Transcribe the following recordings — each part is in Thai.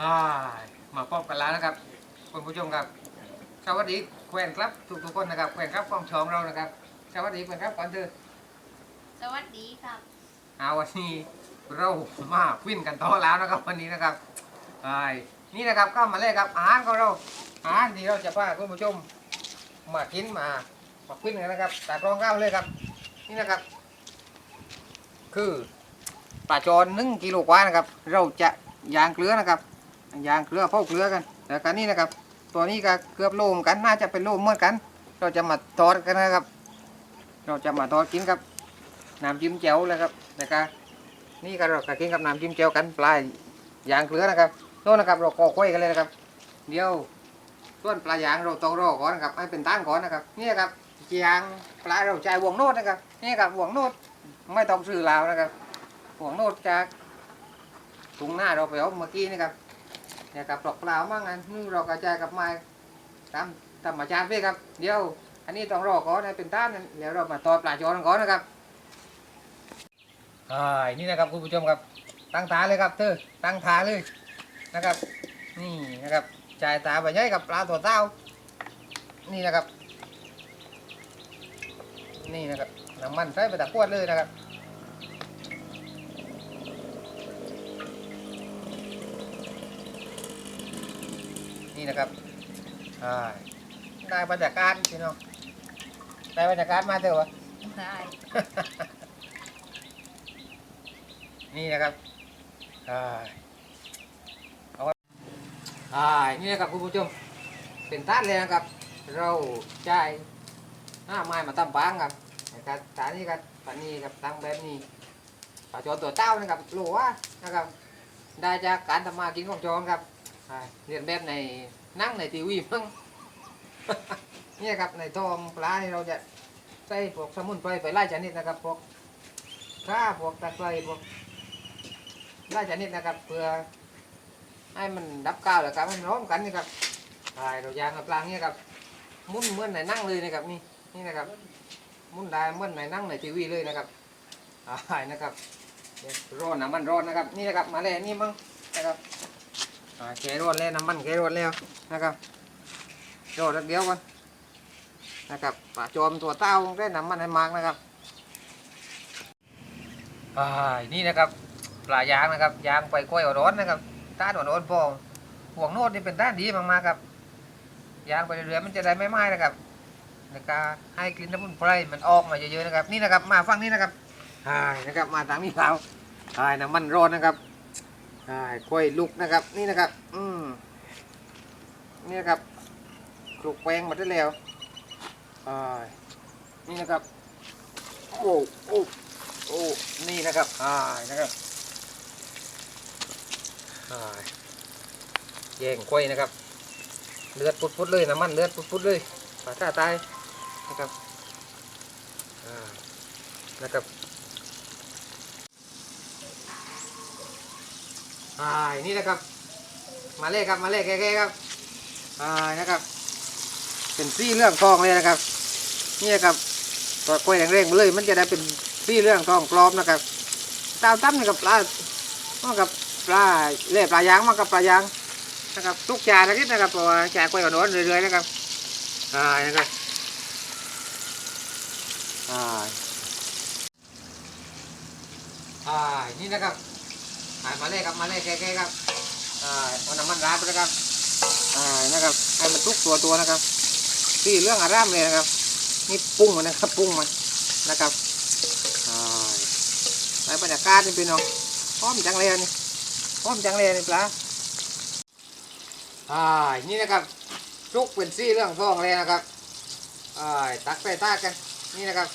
อ่ามาพบกันแล้วนะครับคุณผู้ชมครับสวัสดีแควนครับทุกทุกๆคนนะครับแควนครับกองชองเรานะครับสวัสดีแควนครับก่อนเถอะสวัสดีครับ เอาวันนี้เรามาวิ่งกันต่อแล้วนะครับวันนี้นะครับไอ้นี่นะครับก็มาเลยครับอาหารของเราอาหารที่เราจะพาคุณผู้ชมมากินมามาวิ่งกันนะครับแต่รองข้าวเลยครับ นี่นะครับ คือปลาจอนหนึ่งกิโลกว่านะครับ เราจะยางเกลือนะครับ ยางเกลือเผาเกลือกันแล้วกันนี่นะครับ ตัวนี้ก็เกือบโลเหมกันน่าจะเป็นโลเหมือนกัน เราจะมาทอดกันนะครับ เราจะมาทอดกินกับน้ำจิ้มแจ่วเลยครับแล้วก็นี่ก็เราก็กินกับน้ำจิ้มแจ่วกันปลายยางเกลือนะครับโน่นนะครับเราก่อไฟกันเลยนะครับ เดี๋ยวส่วนปลายางเราต้องรอก่อนนะครับให้เป็นตั้งก่อนนะครับนี่ครับยางปลาเราใช้วงโนดนะครับนี่ครับวงโนดไม่ต้องซื้อลาวนะครับวงโนดจากถุงหน้าเราไปเอาเมื่อกี้นี่ครับ นี่ยครับปลอกเปล่ามั่งอันนึงเรากระจายกับไม้ตามธรรมชาติพี่ครับ เดี๋ยว อันนี้ต้องรอก่อนให้เป็นต้านนั้นเดี๋ยวเรามาทอปลาจอนก่อนนะครับอ่านี่นะครับคุณผู้ชมครับ ตั้งตาเลยครับเธอตั้งตาเลยนะครับ นี่นะครับจ่ายตาไปใช้กับปลาตัวเต้า นี่นะครับ นี่นะครับน้ำมันใส่ไปตะกวดเลยนะครับ นี่นะครับอ่าได้บรรยากาศพี่น้องได้บรรยากาศมาเถอะวะได้นี่นะครับอ่าเอาไว้อ่านี่นะครับคุณผู้ชมเป็นต้านเลยนะครับ เราจ่ายหน้าไม้มาตั้มปางครับนะครับตานี้ครับตานี้ครับตั้งแบบนี้ปลาจอนตัวเต้านะครับโลว่านะครับ ได้จากการทำมากินของจอนครับ อ่เรียนแบบในนั่งในทีวีมั้ง เนี่ยครับในทองปลานี่เราจะใส่พวกสมุนไพรไปไล่ชนิดนะครับพวกข้าพวกตะไคร้พวกไล่ชนิดนะครับ เพื่อให้มันดับกาวแล้วครับให้มันร้อนกันนี่ครับใช่เรายางกับปลาเนี่ยครับมุนเหมือนในนั่งเลยนะครับนี่นี่นะครับ มุนได้เหมือนในนั่งในทีวีเลยนะครับใช่นะครับร้อนน้ำมันร้อนนะครับ นี่นะครับมาเลยนี่มั้งนะครับาแกร้อนแล้วน้ำมันแกร้อนแล้วนะครับโดดเดียวกันนะครับปลาโจมตัวเต้าได้น้ำมันให้มากนะครับอ่านี่นะครับปลายางนะครับ ยางไปกล้วยร้อนนะครับต้านร้อนพองห่วงโน้ตนี่เป็นต้านดีมากๆครับ ยางไปเรื่อยๆมันจะได้ไม่ไหม้นะครับนการให้กลิ่นน้ำมันไพรมันออกมาเยอะๆนะครับ นี่นะครับ มาฟังนี่นะครับใช่นะครับ มาทางนี้เราใช่น้ำมันร้อนนะครับ ใช่กล้วยลุกนะครับ นี่นะครับ อืมนี่นะครับคลุกแป้งมาได้แล้วใช่นี่นะครับ โอ้โอ้โอ้นี่นะครับใช่นะครับใช่แย่งกล้วยนะครับ เลือดพุดๆเลยน้ำมันเลือดพุดๆเลยปลาตาตายนะครับอ่านะครับ อ่านี่นะครับ มาเลยครับมาเลยแก่ๆครับอ่านะครับ เป็นซี่เรื่องทองเลยนะครับ นี่นะครับตัวกล้วยแรงๆมาเลย มันจะได้เป็นซี่เรื่องทองปลอมนะครับตาวตั้มนี่กับปลามากับปลาเล่ปลายางมากับปลายางนะครับทุกจานนิดนะครับเพราะว่าจานกล้วยอ่อนๆเรื่อยๆนะครับอ่านะครับอ่าอ่านี่นะครับ มาเลยครับมาเลยแก่ๆครับอ่าเอาน้ำมันราดนะครับอ่านะครับให้มันทุกตัวตัวนะครับที่เรื่องอารามเลยนะครับ นี่ปรุงมันนะครับปรุงมันนะครับอ่าในบรรยากาศนี่พี่น้องพร้อมจังเลยนี่พร้อมจังเลยนี่ปลาอ่านี่นะครับจุกเป็นซี่เรื่องทองเลยนะครับอ่าตักใส่ตากันนี่นะครับ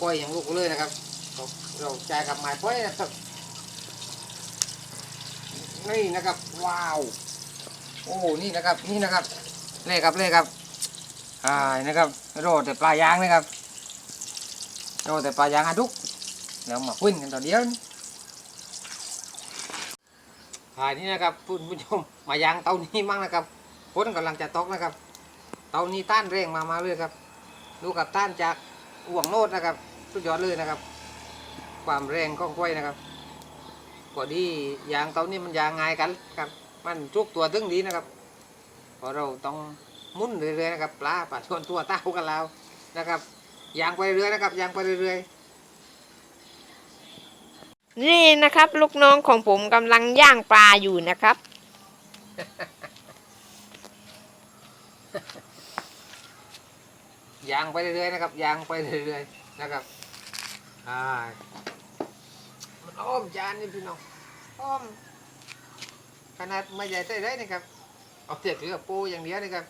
ปล่อยอย่างลูกเลยนะครับ เราเราจ่ายกับไม้พ้อยนะครับนี่นะครับ ว้าว โอ้นี่นะครับ นี่นะครับ เล่ครับเล่ครับอ่านะครับโรดแต่ปลายางนะครับโรดแต่ปลายางอะทุกเดี๋ยวมาคุยกันต่อเดียวนี่อ่านี่นะครับคุณผู้ชมมายางเตานี้มั่งนะครับฝนกำลังจะตกนะครับ เตานี้ต้านแรงมามาเลยครับ ดูกับต้านจากห่วงโนดนะครับสุดยอดเลยนะครับ ความแรงของกล้วยนะครับพอดียางเตานี่มันยางง่ายกันครับ มันทุกตัวตึงดีนะครับเพอเราต้องหมุนเรื่อยๆนะครับปลาปลาชนตัวเต้ากันแล้วนะครับยางไปเรื่อยๆนะครับยางไปเรื่อยๆนี่นะครับ ลูกน้องของผมกำลังย่างปลาอยู่นะครับ ยางไปเรื่อยๆนะครับยางไปเรื่อยๆนะครับ อ่ามัน อ้อมจานนี่พี่น้องอ้อม ขนาดไม่ใหญ่เท่าไรนะครับเอาเจ็ดหรือกับปูอย่างเดียวนะครับ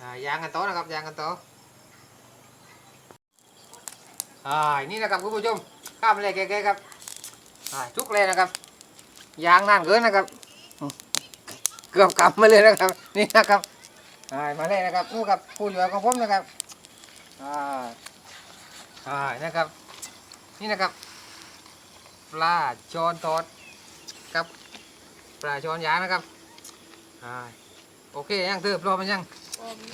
อ่ายางกันโตอนะครับยางกันโตออ่านี่นะครับคุณผู้ชมข้ามเลยแก่ๆครับอ่าทุกเลยนะครับ ยางนานเกินนะครับอืมเกือบกำมาเลยนะครับ นี่นะครับอ่ามาเลยนะครับนู่นครับผู้อยู่ของผมนะครับอ่าอ่านะครับ นี่นะครับ ปลาช้อนทอดกับปลาช้อนยางนะครับอ่าโอเคยังเธอพร้อมมันยัง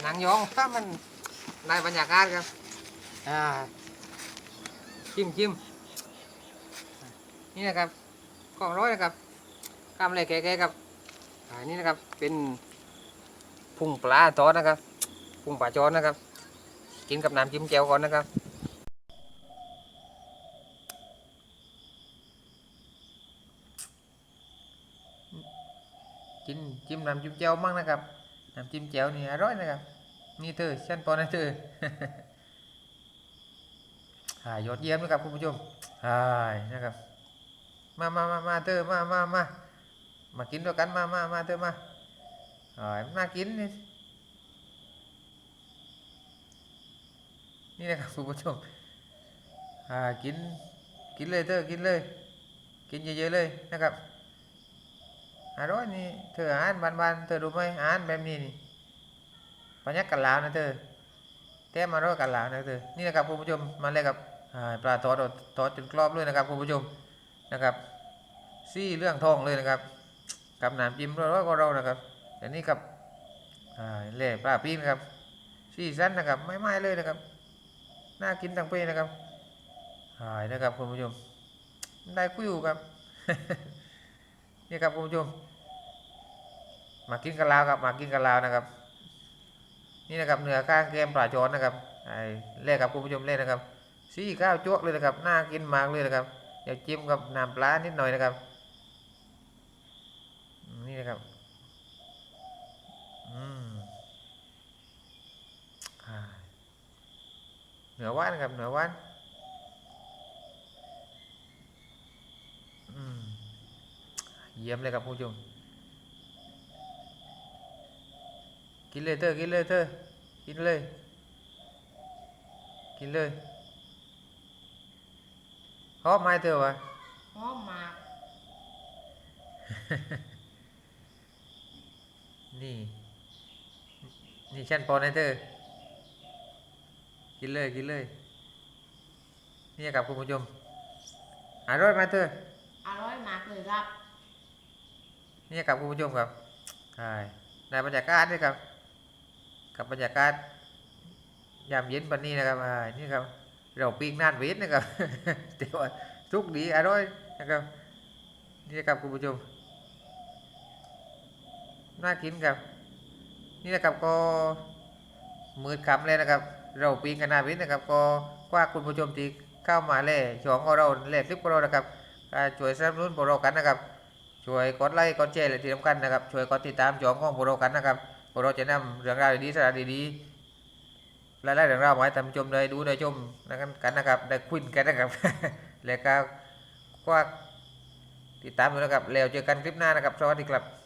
หนังยองถ้ามันได้บรรยากาศครับอ่าจิ้มจิ้มนี่นะครับของร้อยนะครับกำอะไรแก่ๆครับอ่านี่นะครับเป็นพุงปลาทอดนะครับพุงปลาช้อนนะครับ กินกับน้ำจิ้มแจ่วก่อนนะครับ กินจิ้มน้ำจิ้มแจ่วมั่งนะครับน้ำจิ้มแจ่วนี่อร่อยนะครับ นี่เธอฉันปอนะเธอหายอดเยี่ยมนะครับคุณผู้ชมหายนะครับ มามามามาเธอมามามามากินด้วยกันมามามาเธอมาหายมากินนี่นี่นะครับคุณผู้ชมอ่ากินกินเลยเธอกินเลย กินเยอะๆเลยนะครับ อร่อยนี่เธออาหารบานๆเธอรู้ไหมอาหารแบบนี้นี่ปัญญากันลาวนะเธอแต้มอร่อยกันลาวนะเธอนี่นะครับคุณผู้ชมมาเลยครับปลาทอดทอดจนกรอบเลยนะครับคุณผู้ชมนะครับซี่เรื่องทองเลยนะครับกับน้ำจิ้มร้อยๆของเรานะครับอันนี้กับเล่ปลาปีนครับซี่สั้นนะครับไม่ไม่เลยนะครับน่ากินทั้งปีนะครับหายนะครับคุณผู้ชมได้คุยอยู่ครับนี่ครับคุณผู้ชม มากินกันลาวครับมากินกันลาวนะครับ นี่นะครับเนื้อข้างแกมปลาจอนนะครับไอ้เล่ครับคุณผู้ชมเล่นะครับสีข้าวจ้วกเลยนะครับน่ากินมากเลยนะครับเดี๋ยวจิ้มกับน้ำปลานิดหน่อยนะครับ นี่นะครับอืมเหนือว่านครับเหนือว่านอืมเยี่ยมเลยครับผู้ชม กินเลยเธอ กินเลยเธอ กินเลย กินเลยหอมไหมเธอวะหอมมากนี่ นี่ฉันปอนให้เธอ กินเลย กินเลย นี่ครับคุณผู้ชมอร่อยไหมเธอ อร่อยมากเลยครับ นี่ครับคุณผู้ชมครับใช่ในบรรยากาศด้วยครับ กับบรรยากาศยามเย็นวันนี้นะครับอ่านี่ครับ เราปีกนานเวทนะครับแต่ว่าทุกดีอร่อยนะครับนี่ครับคุณผู้ชมน่ากินครับ นี่นะครับก็มืดคำเลยนะครับ เราปีนกันนาวิทนะครับ ก็คว้าคุณผู้ชมที่เข้ามาเล่ช่องของเราเล่คลิปของเรานะครับช่วยสนับสนุนพวกเรากันนะครับช่วยกดไลค์กดแชร์และที่สำคัญนะครับช่วยกดติดตามช่องของพวกเรากันนะครับ เราจะนำเรื่องราวดีๆสาระดีๆหลายๆเรื่องราวมาให้ท่านผู้ชมได้ดูได้ชมกันนะครับได้คุยกันนะครับแล้วก็คว้าติดตามด้วยนะครับแล้วเจอกันคลิปหน้านะครับสวัสดีครับ